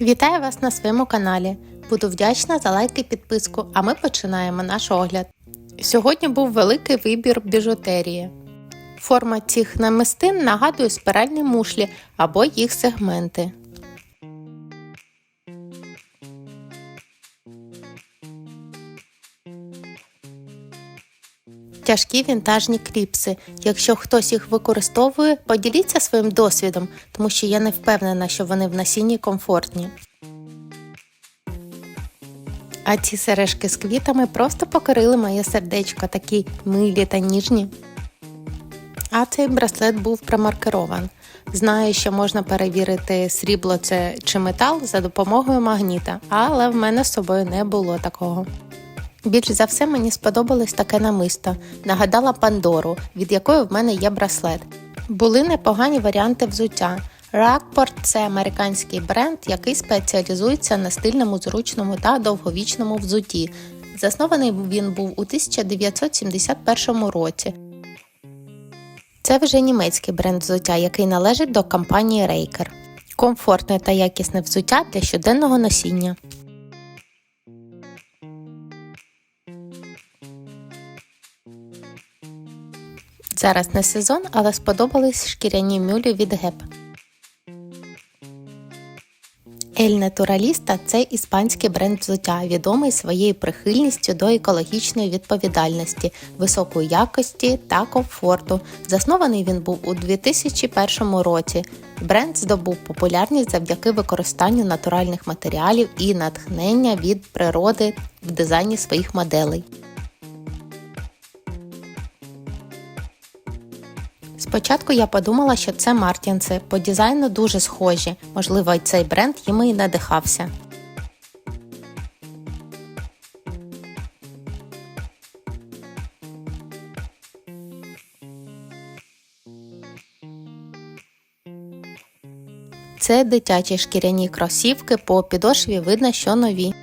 Вітаю вас на своєму каналі. Буду вдячна за лайк і підписку, а ми починаємо наш огляд. Сьогодні був великий вибір біжутерії. Форма цих намистин нагадує спиральні мушлі або їх сегменти. Тяжкі вінтажні кліпси. Якщо хтось їх використовує, поділіться своїм досвідом, тому що я не впевнена, що вони в насінні комфортні. А ці сережки з квітами просто покорили моє сердечко, такі милі та ніжні. А цей браслет був промаркерований. Знаю, що можна перевірити срібло це чи метал за допомогою магніта, але в мене з собою не було такого. Більш за все мені сподобалось таке намисто. Нагадала Пандору, від якої в мене є браслет. Були непогані варіанти взуття. Rockport – це американський бренд, який спеціалізується на стильному, зручному та довговічному взутті. Заснований він був у 1971 році. Це вже німецький бренд взуття, який належить до компанії Raker. Комфортне та якісне взуття для щоденного носіння. Зараз не сезон, але сподобались шкіряні мюлі від Gap. El Naturalista – це іспанський бренд взуття, відомий своєю прихильністю до екологічної відповідальності, високої якості та комфорту. Заснований він був у 2001 році. Бренд здобув популярність завдяки використанню натуральних матеріалів і натхнення від природи в дизайні своїх моделей. Спочатку я подумала, що це Мартінси, по дизайну дуже схожі, можливо, й цей бренд їм і надихався. Це дитячі шкіряні кросівки, по підошві видно, що нові.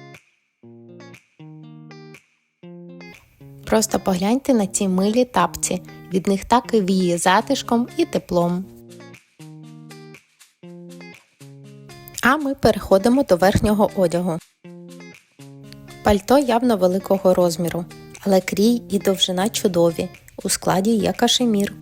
Просто погляньте на ці милі тапці. Від них так і віє затишком і теплом. А ми переходимо до верхнього одягу. Пальто явно великого розміру, але крій і довжина чудові. У складі є кашемір.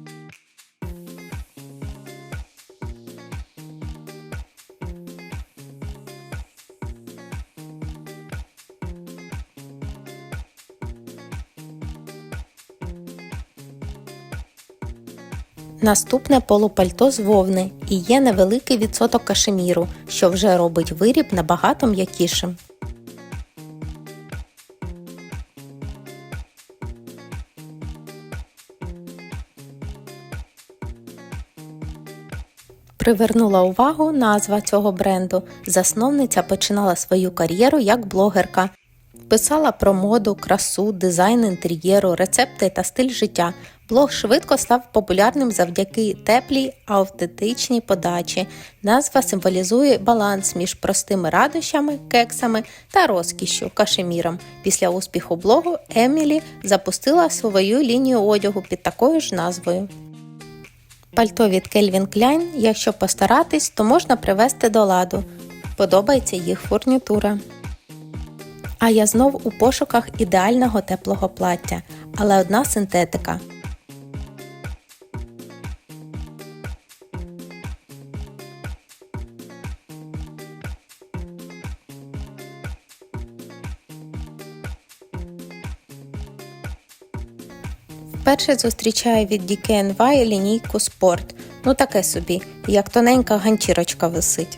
Наступне полупальто з вовни і є невеликий відсоток кашеміру, що вже робить виріб набагато м'якішим. Привернула увагу назва цього бренду. Засновниця починала свою кар'єру як блогерка. Писала про моду, красу, дизайн інтер'єру, рецепти та стиль життя. Блог швидко став популярним завдяки теплій, автентичній подачі. Назва символізує баланс між простими радощами, кексами та розкішшю кашеміром. Після успіху блогу Емілі запустила свою лінію одягу під такою ж назвою. Пальто від Calvin Klein, якщо постаратись, то можна привести до ладу. Подобається їх фурнітура. А я знов у пошуках ідеального теплого плаття, але одна синтетика. Вперше зустрічаю від DKNY лінійку Sport. Ну таке собі, як тоненька ганчірочка висить.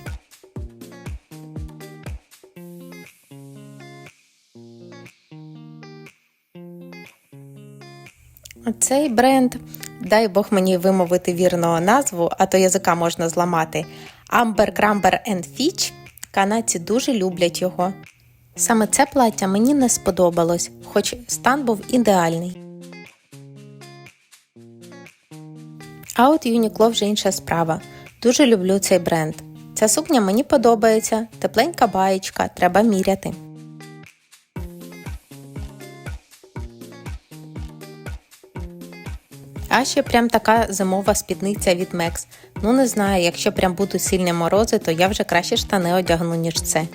Цей бренд, дай Бог мені вимовити вірну назву, а то язика можна зламати. Amber Gramber Fitch. Канадці дуже люблять його. Саме це плаття мені не сподобалось, хоч стан був ідеальний. А от Uniqlo вже інша справа. Дуже люблю цей бренд. Ця сукня мені подобається, тепленька баєчка, треба міряти. А ще прям така зимова спідниця від Мекс. Ну не знаю, якщо прям будуть сильні морози, то я вже краще штани одягну, ніж це.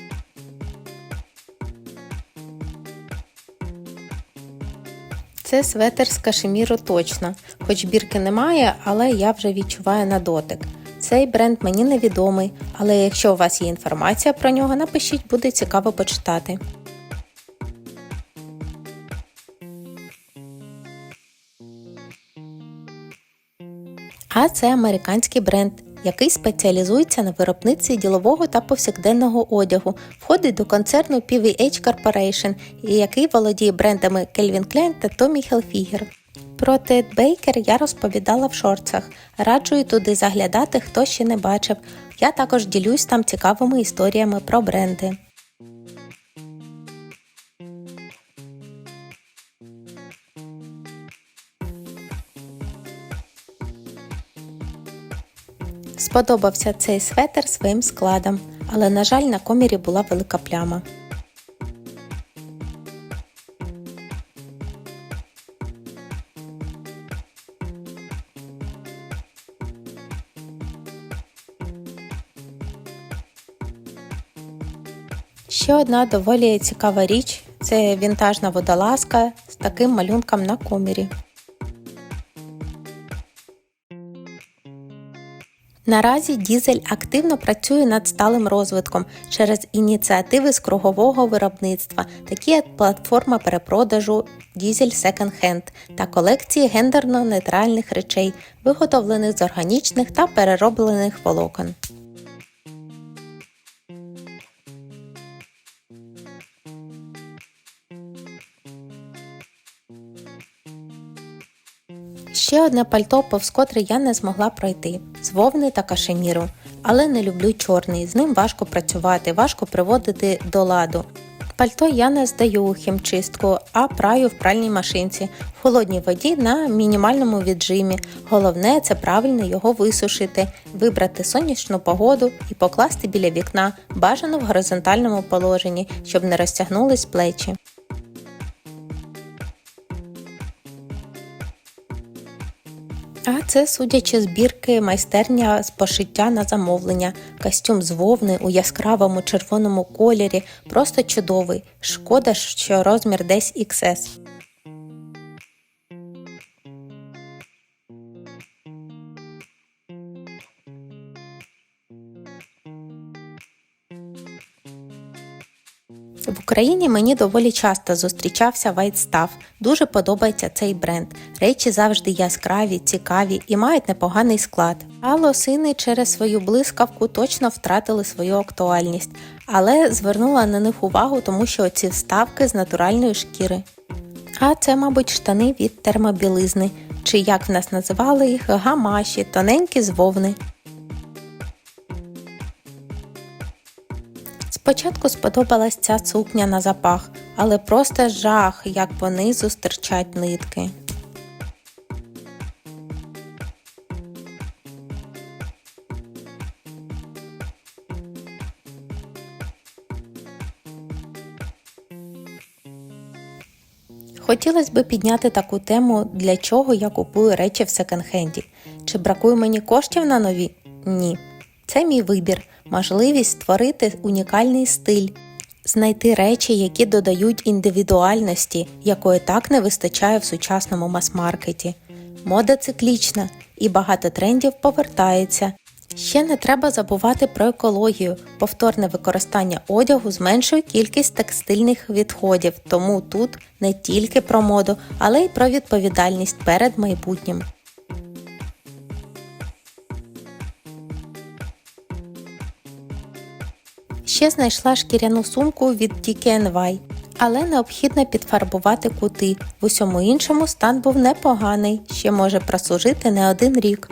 Це светер з кашеміру точно, хоч бірки немає, але я вже відчуваю на дотик. Цей бренд мені невідомий, але якщо у вас є інформація про нього, напишіть, буде цікаво почитати. А це американський бренд, який спеціалізується на виробництві ділового та повсякденного одягу, входить до концерну PVH Corporation який володіє брендами Calvin Klein та Tommy Hilfiger. Про Тед Бейкер я розповідала в шорцах. Раджую туди заглядати, хто ще не бачив. Я також ділюсь там цікавими історіями про бренди. Сподобався цей светр своїм складом, але, на жаль, на комірі була велика пляма. Ще одна доволі цікава річ це вінтажна водолазка з таким малюнком на комірі. Наразі дізель активно працює над сталим розвитком через ініціативи з кругового виробництва, такі як платформа перепродажу Дізель Hand та колекції гендерно-нейтральних речей, виготовлених з органічних та перероблених волокон. Ще одне пальто, повз котре я не змогла пройти вовни та кашеміру, але не люблю чорний, з ним важко працювати, важко приводити до ладу. Пальто я не здаю у хімчистку, а праю в пральній машинці в холодній воді на мінімальному віджимі. Головне це правильно його висушити, вибрати сонячну погоду і покласти біля вікна, бажано в горизонтальному положенні, щоб не розтягнулись плечі. А це, судячи збірки, майстерня з пошиття на замовлення, костюм з вовни у яскравому червоному кольорі, просто чудовий. Шкода, що розмір десь XS. Україні мені доволі часто зустрічався White Stuff. Дуже подобається цей бренд. Речі завжди яскраві, цікаві і мають непоганий склад. А лосини через свою блискавку точно втратили свою актуальність, але звернула на них увагу, тому що ці вставки з натуральної шкіри. А це, мабуть, штани від термобілизни, чи як в нас називали їх, гамаші, тоненькі з вовни. Спочатку сподобалась ця сукня на запах, але просто жах, як понизу стирчать нитки. Хотілося б підняти таку тему, для чого я купую речі в секонд-хенді. Чи бракує мені коштів на нові? Ні. Це мій вибір, можливість створити унікальний стиль, знайти речі, які додають індивідуальності, якої так не вистачає в сучасному мас-маркеті. Мода циклічна і багато трендів повертається. Ще не треба забувати про екологію. Повторне використання одягу зменшує кількість текстильних відходів, тому тут не тільки про моду, але й про відповідальність перед майбутнім. Ще знайшла шкіряну сумку від DKNY, але необхідно підфарбувати кути. В усьому іншому стан був непоганий, ще може прослужити не один рік.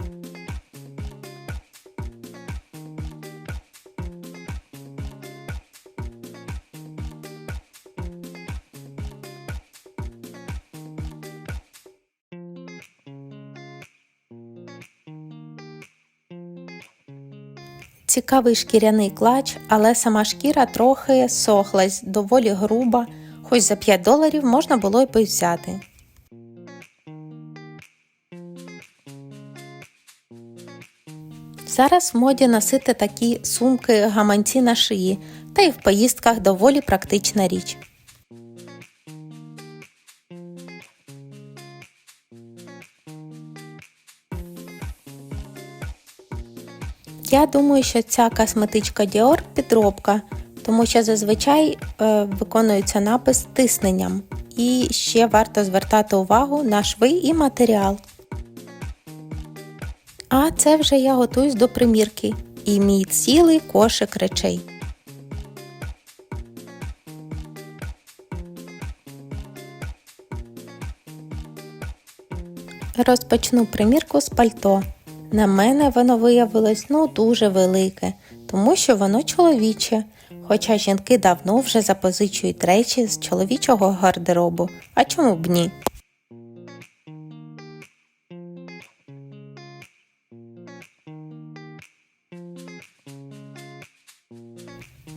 Цікавий шкіряний клач, але сама шкіра трохи сохлась, доволі груба, хоч за 5 доларів можна було й взяти. Зараз в моді носити такі сумки гаманці на шиї, та й в поїздках доволі практична річ. Я думаю, що ця косметичка Dior підробка, тому що зазвичай е, виконується напис тисненням. І ще варто звертати увагу на шви і матеріал. А це вже я готуюсь до примірки і мій цілий кошик речей. Розпочну примірку з пальто. На мене воно виявилось ну дуже велике, тому що воно чоловіче. Хоча жінки давно вже запозичують речі з чоловічого гардеробу. А чому б ні?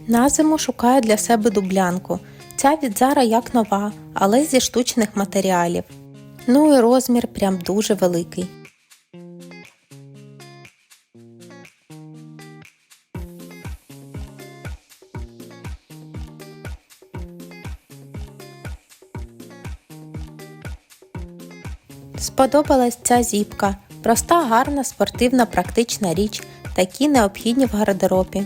На зиму шукаю для себе дублянку. Ця від Zara як нова, але зі штучних матеріалів. Ну і розмір прям дуже великий. Сподобалась ця зіпка. Проста, гарна, спортивна, практична річ, такі необхідні в гардеробі.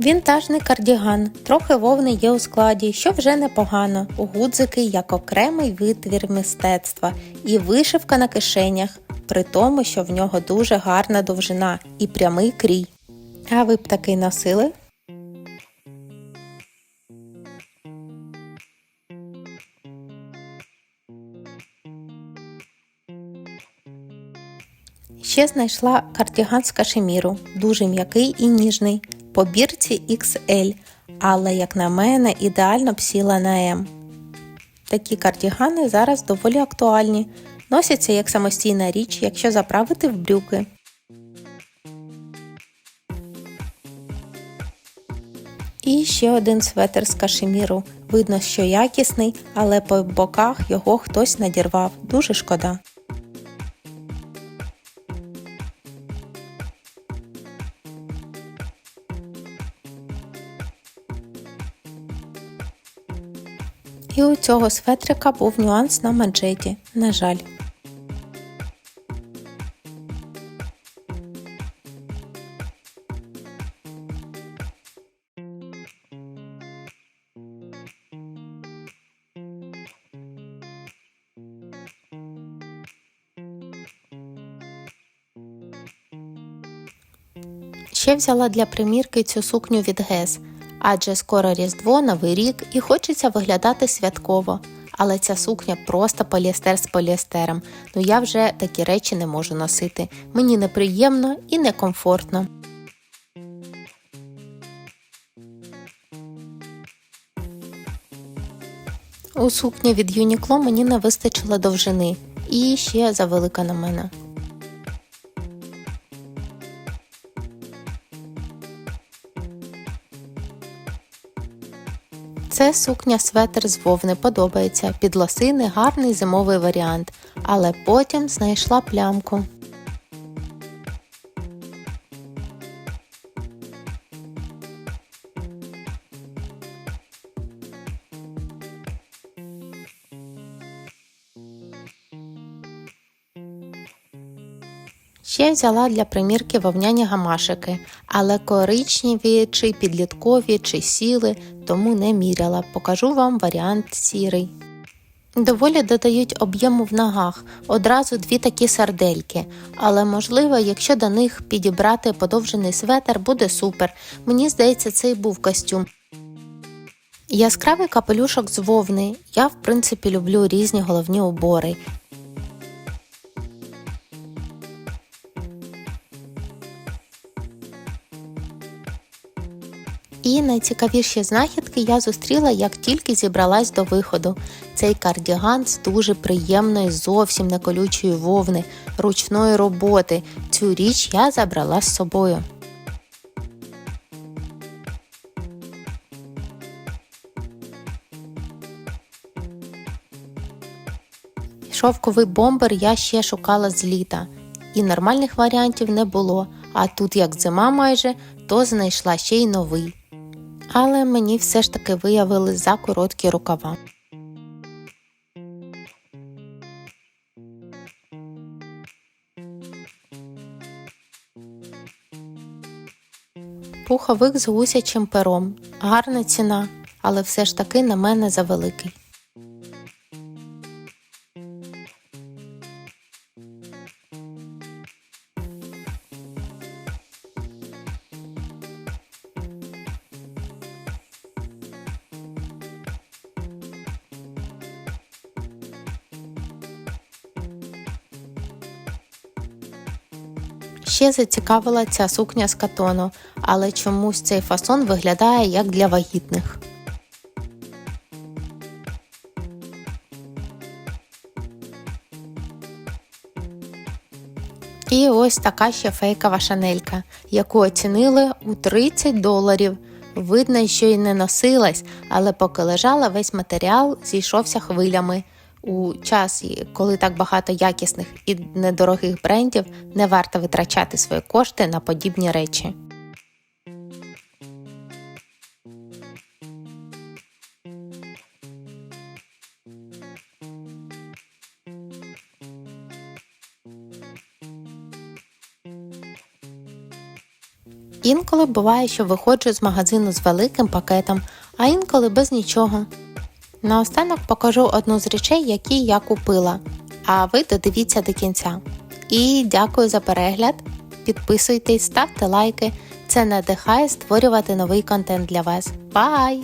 Вінтажний кардіган, трохи вовни є у складі, що вже непогано, гудзики як окремий витвір мистецтва і вишивка на кишенях, при тому, що в нього дуже гарна довжина і прямий крій. А ви б такий носили? Ще знайшла кардіган з кашеміру, дуже м'який і ніжний, по бірці XL, але, як на мене, ідеально б сіла на М. Такі кардігани зараз доволі актуальні, носяться як самостійна річ, якщо заправити в брюки. І ще один светр з кашеміру. Видно, що якісний, але по боках його хтось надірвав. Дуже шкода. І у цього светрика був нюанс на манжеті, на жаль. Ще взяла для примірки цю сукню від Гес адже скоро Різдво, Новий рік і хочеться виглядати святково. Але ця сукня просто поліестер з поліестером. Ну я вже такі речі не можу носити. Мені неприємно і некомфортно. У сукні від Юнікло мені не вистачило довжини і ще завелика на мене. Це сукня светр з вовни подобається. Під лосини гарний зимовий варіант, але потім знайшла плямку. Ще взяла для примірки вовняні гамашики, але коричневі, чи підліткові, чи сіли, тому не міряла. Покажу вам варіант сірий. Доволі додають об'єму в ногах, одразу дві такі сардельки, але можливо, якщо до них підібрати подовжений светр, буде супер. Мені здається, це і був костюм. Яскравий капелюшок з вовни. Я, в принципі, люблю різні головні убори. І найцікавіші знахідки я зустріла, як тільки зібралась до виходу. Цей кардіган з дуже приємної, зовсім не колючої вовни, ручної роботи. Цю річ я забрала з собою. Шовковий бомбер я ще шукала з літа, і нормальних варіантів не було, а тут як зима майже, то знайшла ще й новий. Але мені все ж таки виявили за короткі рукава. Пуховик з гусячим пером. Гарна ціна, але все ж таки на мене завеликий. Ще зацікавила ця сукня з катону, але чомусь цей фасон виглядає як для вагітних. І ось така ще фейкова шанелька, яку оцінили у 30 доларів. Видно, що й не носилась, але поки лежала, весь матеріал зійшовся хвилями. У час, коли так багато якісних і недорогих брендів, не варто витрачати свої кошти на подібні речі. Інколи буває, що виходжу з магазину з великим пакетом, а інколи без нічого. Наостанок покажу одну з речей, які я купила. А ви додивіться до кінця. І дякую за перегляд. Підписуйтесь, ставте лайки. Це надихає створювати новий контент для вас. Бай!